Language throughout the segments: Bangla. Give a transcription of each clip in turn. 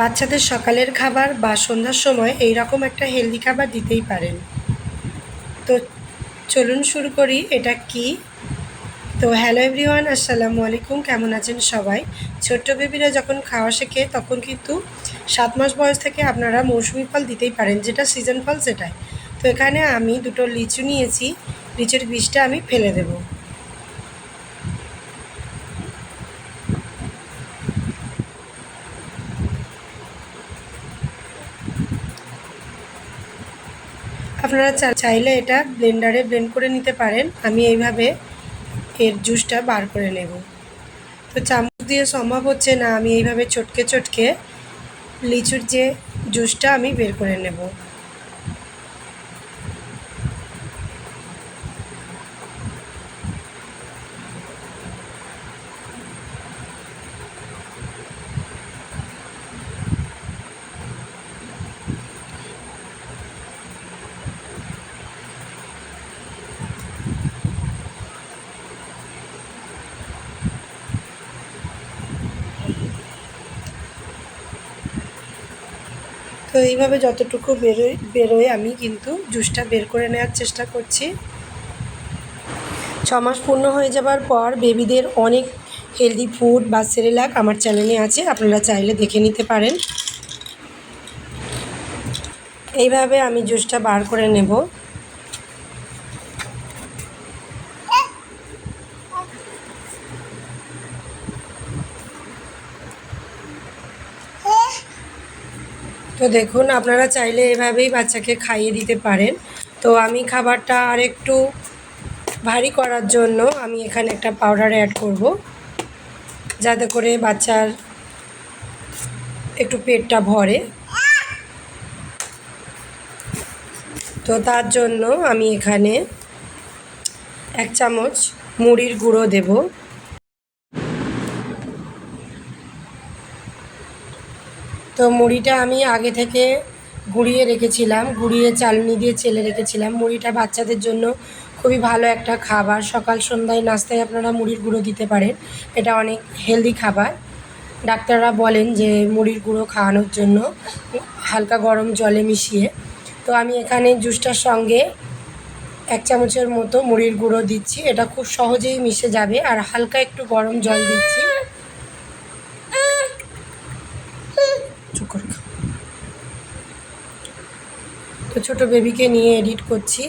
বাচ্চাদের সকালের খাবার বা সন্ধ্যার সময় এই রকম একটা হেলদি খাবার দিতেই পারেন। তো চলুন শুরু করি, এটা কি? তো হ্যালো এভরিওয়ান আসসালামু আলাইকুম, কেমন আছেন সবাই? ছোট্ট বেবিরা যখন খাওয়া শেখে, তখন কিন্তু সাত মাস বয়স থেকে আপনারা মৌসুমি ফল দিতেই পারেন, যেটা সিজন ফল সেটাই। তো এখানে আমি দুটো লিচু নিয়েছি, লিচুর বীজটা আমি ফেলে দেবো। আপনারা চাইলে এটা ব্লেন্ডারে ব্লেন্ড করে নিতে পারেন। আমি এইভাবে এর জুসটা বার করে নেব। তো চামচ দিয়ে সম্ভব হচ্ছে না আমি এইভাবে চটকে চটকে লিচুর যে জুসটা আমি বের করে নেব। তো এইভাবে যতটুকু বেরোয় বেরোয় আমি কিন্তু জুসটা বের করে নেওয়ার চেষ্টা করছি। ছমাস মাস পূর্ণ হয়ে যাবার পর বেবিদের অনেক হেলদি ফুড বা সেরেলাক আমার চ্যানেলে আছে, আপনারা চাইলে দেখে নিতে পারেন। এইভাবে আমি জুসটা বার করে নেব। তো দেখুন, আপনারা চাইলে এভাবেই বাচ্চাকে খাইয়ে দিতে পারেন। তো আমি খাবারটা আর একটু ভারী করার জন্য আমি এখানে একটা পাউডার অ্যাড করব, যাতে করে বাচ্চার একটু পেটটা ভরে। তো তার জন্য আমি এখানে এক চামচ মুড়ির গুঁড়ো দেবো। তো মুড়িটা আমি আগে থেকে গুঁড়িয়ে রেখেছিলাম, গুঁড়িয়ে চালনি দিয়ে চেলে রেখেছিলাম। মুড়িটা বাচ্চাদের জন্য খুবই ভালো একটা খাবার। সকাল সন্ধ্যায় নাস্তায় আপনারা মুড়ির গুঁড়ো দিতে পারেন। এটা অনেক হেলদি খাবার। ডাক্তাররা বলেন যে মুড়ির গুঁড়ো খাওয়ানোর জন্য হালকা গরম জলে মিশিয়ে। তো আমি এখানে জুসটার সঙ্গে এক চামচের মতো মুড়ির গুঁড়ো দিচ্ছি। এটা খুব সহজেই মিশে যাবে। আর হালকা একটু গরম জল দিচ্ছি। করে তো ছোট বেবিকে নিয়ে এডিট করছি।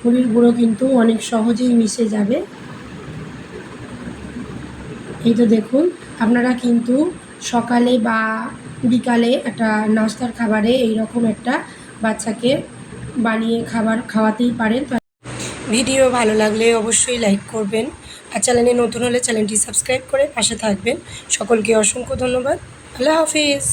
মুড়ির গুঁড়ো কিন্তু অনেক সহজেই মিশে যাবে। এই তো দেখুন, আপনারা কিন্তু সকালে বা বিকালে একটা নাস্তার খাবারে এই রকম একটা বাচ্চাকে বানিয়ে খাবার খাওয়াতেই পারেন। ভিডিও ভালো লাগলে অবশ্যই লাইক করবেন। আর চ্যানেলে নতুন হলে চ্যানেলটি সাবস্ক্রাইব করে পাশে থাকবেন। সকলকে অসংখ্য ধন্যবাদ। আল্লাহ হাফিজ।